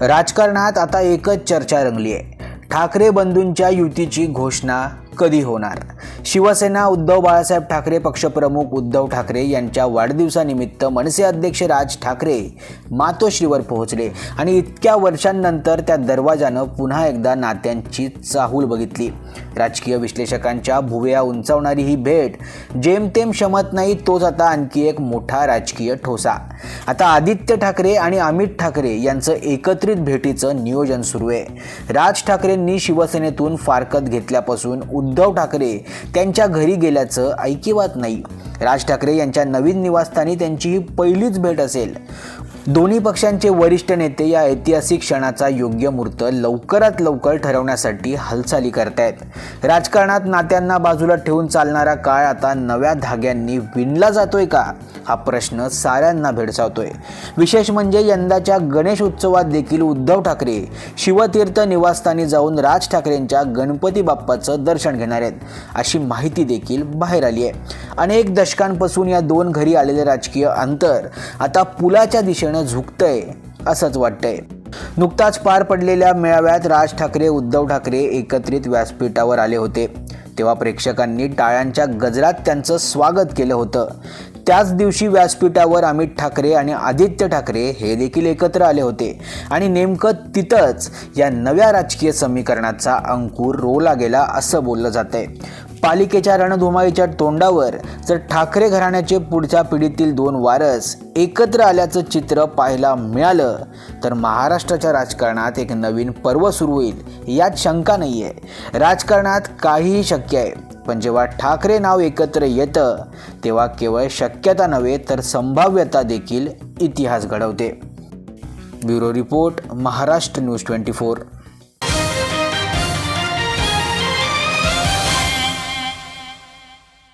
राजकारणात आता एकच चर्चा रंगली आहे ठाकरे बंधूंच्या युतीची घोषणा कधी होणार? शिवसेना उद्धव बाळासाहेब ठाकरे पक्षप्रमुख उद्धव ठाकरे यांच्या वाढदिवसानिमित्त मनसे अध्यक्ष राज ठाकरे मातोश्रीवर पोहोचले आणि इतक्या वर्षांनंतर त्या दरवाजानं पुन्हा एकदा नात्यांची चाहूल बघितली. राजकीय विश्लेषकांच्या भुवया उंचावणारी ही भेट जेमतेम शमत नाही तोच आता आणखी एक मोठा राजकीय ठोसा. आता आदित्य ठाकरे आणि अमित ठाकरे यांचं एकत्रित भेटीचं नियोजन सुरू आहे. राज ठाकरेंनी शिवसेनेतून फारकत घेतल्यापासून उद्धव ठाकरे त्यांच्या घरी गेल्याचं ऐकिवात नाही. राज ठाकरे यांच्या नवीन निवासस्थानी त्यांची ही पहिलीच भेट असेल. दोन्ही पक्षांचे वरिष्ठ नेते या ऐतिहासिक क्षणाचा योग्य मुहूर्त लवकरात लवकर ठरवण्यासाठी हालचाली करतायत. राजकारणात नात्यांना बाजूला ठेवून चालणारा काळ आता नव्या धाग्यांनी विणला जातोय का? हा प्रश्न साऱ्यांना भेडसावतोय. विशेष म्हणजे यंदाच्या गणेश उत्सवात देखील उद्धव ठाकरे शिवतीर्थ निवासस्थानी जाऊन राज ठाकरेंच्या गणपती बाप्पाचं दर्शन घेणार आहेत अशी माहिती देखील बाहेर आली आहे. अनेक दशकांपासून या दोन घरी आलेले राजकीय अंतर आता पुलाच्या दिशेनं झुकतंय असंच वाटतंय. नुकताच पार पडलेल्या मेळाव्यात राज ठाकरे उद्धव ठाकरे एकत्रित व्यासपीठावर आले होते. तेव्हा प्रेक्षकांनी टाळ्यांच्या गजरात त्यांचं स्वागत केलं होतं. त्याच दिवशी व्यासपीठावर अमित ठाकरे आणि आदित्य ठाकरे हे देखील एकत्र आले होते. आणि नेमकं तिथंच या नव्या राजकीय समीकरणाचा अंकुर रोवला गेला असं बोललं जातंय. पालिकेच्या रणधुमाईच्या तोंडावर जर ठाकरे घराण्याचे पुढच्या पिढीतील दोन वारस एकत्र आल्याचं चित्र पाहायला मिळालं तर महाराष्ट्राच्या राजकारणात एक नवीन पर्व सुरू होईल यात शंका नाही आहे राजकारणात काहीही शक्य आहे पण जेव्हा ठाकरे नाव एकत्र येतं तेव्हा केवळ शक्यता नव्हे तर संभाव्यता देखील इतिहास घडवते. Bureau report Maharashtra news twenty four.